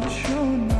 not your name.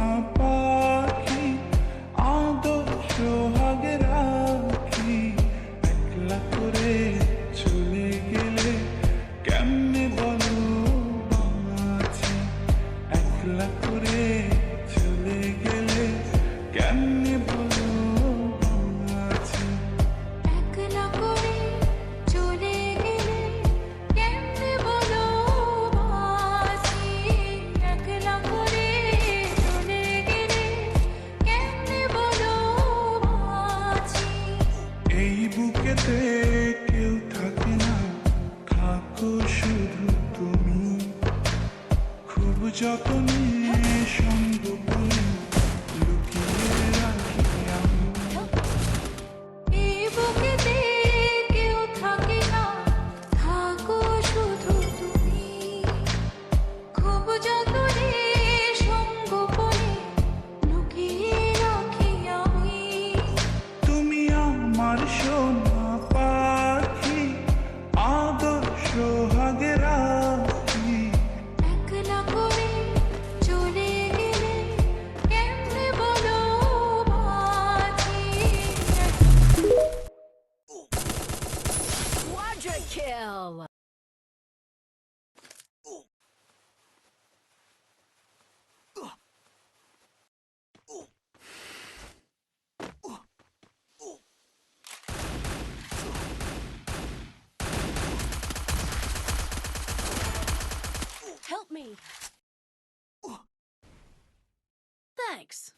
Thanks.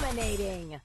Dominating.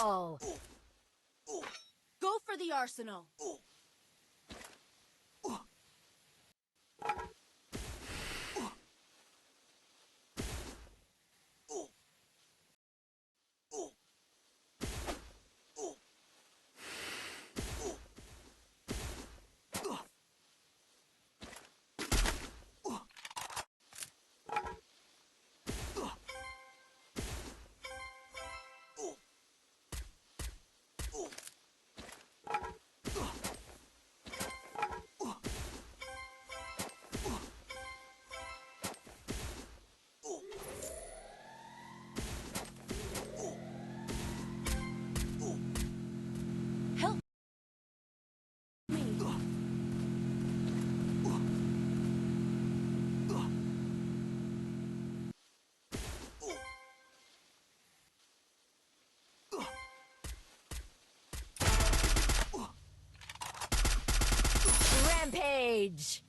Go for the arsenal. age.